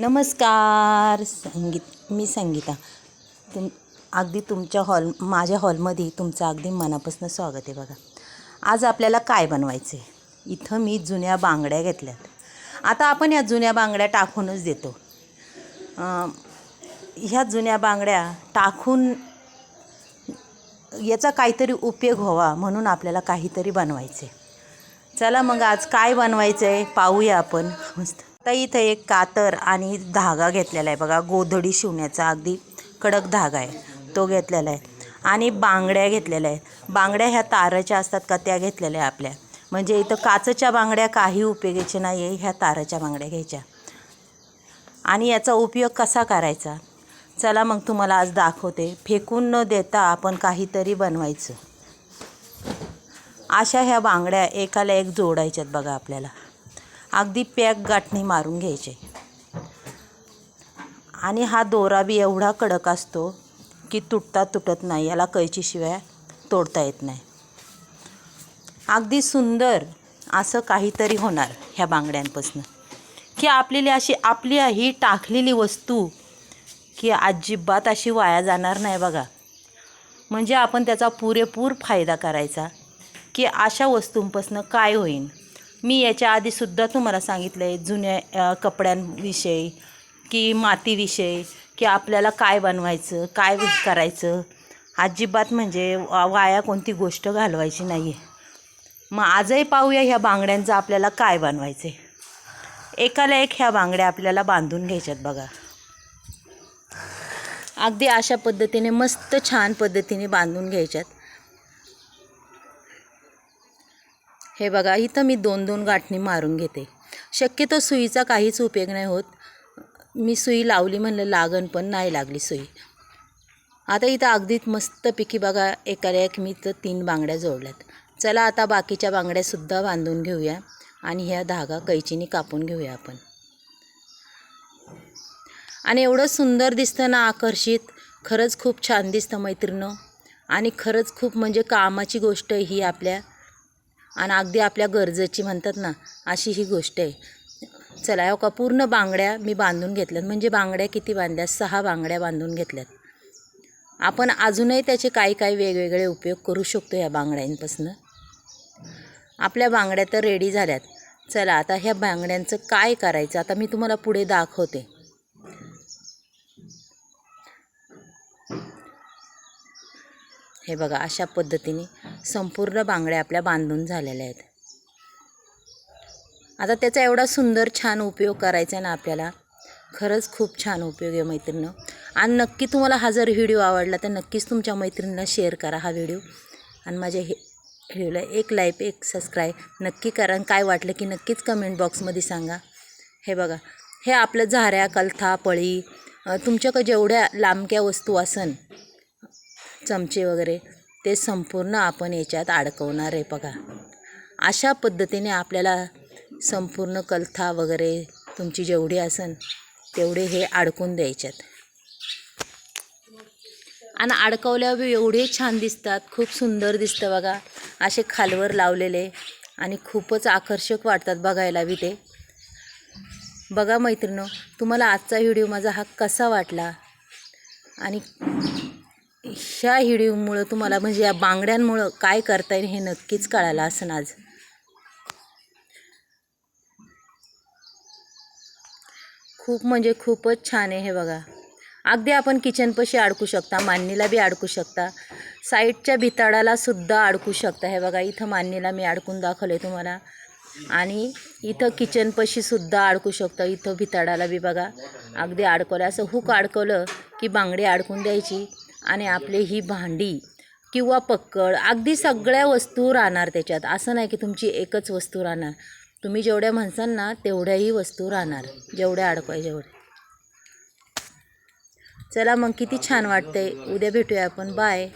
नमस्कार. संगीत मी संगीता. तुम अगदी तुमच्या हॉल माझ्या हॉलमध्ये तुमचं अगदी मनापासून स्वागत आहे बघा. आज आपल्याला काय बनवायचं आहे इथं मी जुन्या बांगड्या घेतल्यात. आता आपण या जुन्या बांगड्या टाकूनच देतो. ह्या जुन्या बांगड्या टाकून याचा काहीतरी उपयोग व्हावा म्हणून आपल्याला काहीतरी बनवायचं आहे चला मग आज काय बनवायचं आहे पाहूया आपण. मस्त. आता इथं एक कातर आणि धागा घेतलेला आहे. बघा गोधडी शिवण्याचा अगदी कडक धागा आहे. तो घेतलेला आहे. आणि बांगड्या घेतलेल्या आहे बांगड्या ह्या ताराच्या असतात का? त्या घेतलेल्या आहे आपल्या. म्हणजे इथं काचच्या बांगड्या काही उपयोगाच्या नाही आहे ह्या ताराच्या बांगड्या घ्यायच्या. आणि याचा उपयोग कसा करायचा? चला मग तुम्हाला आज दाखवते. फेकून न देता आपण काहीतरी बनवायचं. अशा ह्या बांगड्या एकाला एक जोडायच्यात बघा आपल्याला. अगदी पॅक गाठणी मारून घ्यायचे. आणि हा दोरा बी एवढा कडक असतो की तुटता तुटत नाही याला कैचीशिवाय तोडता येत नाही. अगदी सुंदर असं काहीतरी होणार ह्या बांगड्यांपासून. की आपलेली अशी आपली ही टाकलेली वस्तू की अजिबात अशी वाया जाणार नाही बघा. म्हणजे आपण त्याचा पुरेपूर फायदा करायचा की अशा वस्तूंपासून काय होईल मी याच्या आधीसुद्धा तुम्हाला सांगितलं आहे जुन्या कपड्यांविषयी की मातीविषयी की आपल्याला काय बनवायचं काय करायचं. अजिबात म्हणजे वा- वाया कोणती गोष्ट घालवायची नाही आहे मग आजही पाहूया ह्या बांगड्यांचं आपल्याला काय बनवायचं आहे एकाला एक ह्या बांगड्या आपल्याला बांधून घ्यायच्यात बघा. अगदी अशा पद्धतीने मस्त छान पद्धतीने बांधून घ्यायच्यात. हे बघा इथं मी दोन दोन गाठणी मारून घेते. शक्यतो सुईचा काहीच उपयोग नाही होत. मी सुई लावली म्हणलं लागण पण नाही लागली सुई. आता इथं अगदीच मस्तपैकी बघा एकाला एक मी तर तीन बांगड्या जोडल्यात. चला आता बाकीच्या बांगड्यासुद्धा बांधून घेऊया आणि ह्या धागा कैचीने कापून घेऊया आपण. आणि एवढं सुंदर दिसतं ना आकर्षित. खरंच खूप छान दिसतं मैत्रिणं. आणि खरंच खूप म्हणजे कामाची गोष्ट ही आपल्या आणि अगदी आपल्या गरजेची म्हणतात ना अशी ही गोष्ट आहे. चला हो का पूर्ण बांगड्या मी बांधून घेतल्यात. म्हणजे बांगड्या किती बांधल्या सहा बांगड्या बांधून घेतल्यात. आपण अजूनही त्याचे काही काही वेगवेगळे उपयोग करू शकतो या बांगड्यांपासून. आपल्या बांगड्या तर रेडी झाल्यात. चला आता ह्या बांगड्यांचं काय करायचं? आता मी तुम्हाला पुढे दाखवते. हे बघा अशा पद्धतीने संपूर्ण बांगड्या आपल्या बांधून झालेल्या आहेत. आता त्याचा एवढा सुंदर छान उपयोग करायचा आहे ना आपल्याला. खरंच खूप छान उपयोग आहे मैत्रिणीनं. आणि नक्की तुम्हाला हा जर व्हिडिओ आवडला तर नक्कीच तुमच्या मैत्रिणीला शेअर करा हा व्हिडिओ. आणि माझ्या हे व्हिडिओला एक लाईक एक सबस्क्राईब नक्की करा. आणि काय वाटलं की नक्कीच कमेंट बॉक्समध्ये सांगा. हे बघा हे आपलं झाऱ्या कलथा पळी तुमच्याकडे जेवढ्या लांबक्या वस्तू असन चमचे वगैरे ते संपूर्ण आपण याच्यात अडकवणार आहे बघा. अशा पद्धतीने आपल्याला संपूर्ण कलथा वगैरे तुमची जेवढी असन तेवढे हे अडकून द्यायच्यात. आणि अडकवल्यावर एवढे छान दिसतात खूप सुंदर दिसतं बघा. असे खालवर लावलेले आणि खूपच आकर्षक वाटतात बघायला बी ते. बघा मैत्रिणो तुम्हाला आजचा व्हिडिओ माझा हा कसा वाटला? आणि ह्या हिडीमुळं तुम्हाला म्हणजे या बांगड्यांमुळं काय करता येईल हे नक्कीच कळालं असं आज. खूप म्हणजे खूपच छान आहे हे बघा. अगदी आपण किचनपाशी अडकू शकता मांडणीला बी अडकू शकता. साईडच्या भिताडाला सुद्धा अडकू शकता हे बघा. इथं मांडणीला मी अडकून दाखवले तुम्हाला. आणि इथं किचनपाशी सुद्धा अडकू शकता. इथं भिताडाला बी बघा. अगदी अडकवलं असं हुक अडकवलं की बांगडी अडकून द्यायची. आणि आपली ही भांडी किंवा पक्कड अगदी सगळ्या वस्तू राहणार त्याच्यात. असं नाही की तुमची एकच वस्तू राहणार. तुम्ही जेवढ्या म्हणसाल ना तेवढ्याही वस्तू राहणार. जेवढ्या अडकवाय जेवढ्या. चला मग किती छान वाटतंय. उद्या भेटूया आपण. बाय